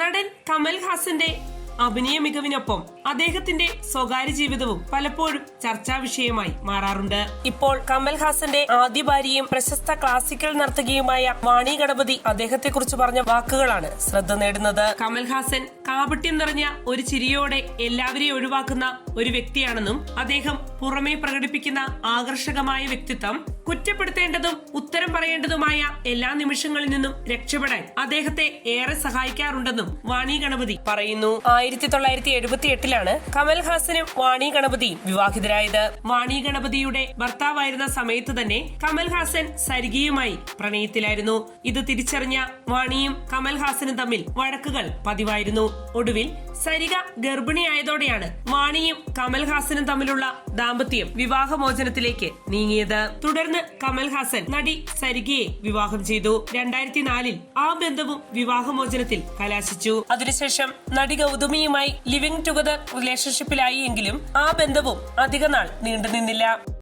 നടൻ കമൽ ഹാസന്റെ അഭിനയ മികവിനൊപ്പം അദ്ദേഹത്തിന്റെ സ്വകാര്യ ജീവിതവും പലപ്പോഴും ചർച്ചാ വിഷയമായി മാറാറുണ്ട്. ഇപ്പോൾ കമൽ ഹാസന്റെ ആദ്യ ഭാര്യയും പ്രശസ്ത ക്ലാസിക്കൽ നർത്തകിയുമായ വാണി ഗണപതി അദ്ദേഹത്തെ കുറിച്ച് പറഞ്ഞ വാക്കുകളാണ് ശ്രദ്ധ നേടുന്നത്. കമൽ ഹാസൻ കാപട്യം നിറഞ്ഞ ഒരു ചിരിയോടെ എല്ലാവരെയും ഒഴിവാക്കുന്ന ഒരു വ്യക്തിയാണെന്നും അദ്ദേഹം പുറമേ പ്രകടിപ്പിക്കുന്ന ആകർഷകമായ വ്യക്തിത്വം കുറ്റപ്പെടുത്തേണ്ടതും ഉത്തരം പറയേണ്ടതുമായ എല്ലാ നിമിഷങ്ങളിൽ നിന്നും രക്ഷപ്പെടാൻ അദ്ദേഹത്തെ ഏറെ സഹായിക്കാറുണ്ടെന്നും വാണി ഗണപതി പറയുന്നു. ആയിരത്തി തൊള്ളായിരത്തി എഴുപത്തി എട്ടിലാണ് കമൽഹാസനും വാണി ഗണപതിയും വിവാഹിതരായത്. വാണി ഗണപതിയുടെ ഭർത്താവായിരുന്ന സമയത്ത് തന്നെ കമൽഹാസൻ സരികയുമായി പ്രണയത്തിലായിരുന്നു. ഇത് തിരിച്ചറിഞ്ഞ വാണിയും കമൽഹാസനും തമ്മിൽ വഴക്കുകൾ പതിവായിരുന്നു. ഒടുവിൽ സരിക ഗർഭിണിയായതോടെയാണ് വാണിയും കമൽ ഹാസനും തമ്മിലുള്ള ദാമ്പത്യം വിവാഹമോചനത്തിലേക്ക് നീങ്ങിയത്. തുടർന്ന് കമൽഹാസൻ നടി സരികയെ വിവാഹം ചെയ്തു. രണ്ടായിരത്തി നാലിൽ ആ ബന്ധവും വിവാഹമോചനത്തിൽ കലാശിച്ചു. അതിനുശേഷം നടി ഗൗതമിയുമായി ലിവിംഗ് ടുഗദർ റിലേഷൻഷിപ്പിലായി എങ്കിലും ആ ബന്ധവും അധികനാൾ നീണ്ടുനിന്നില്ല.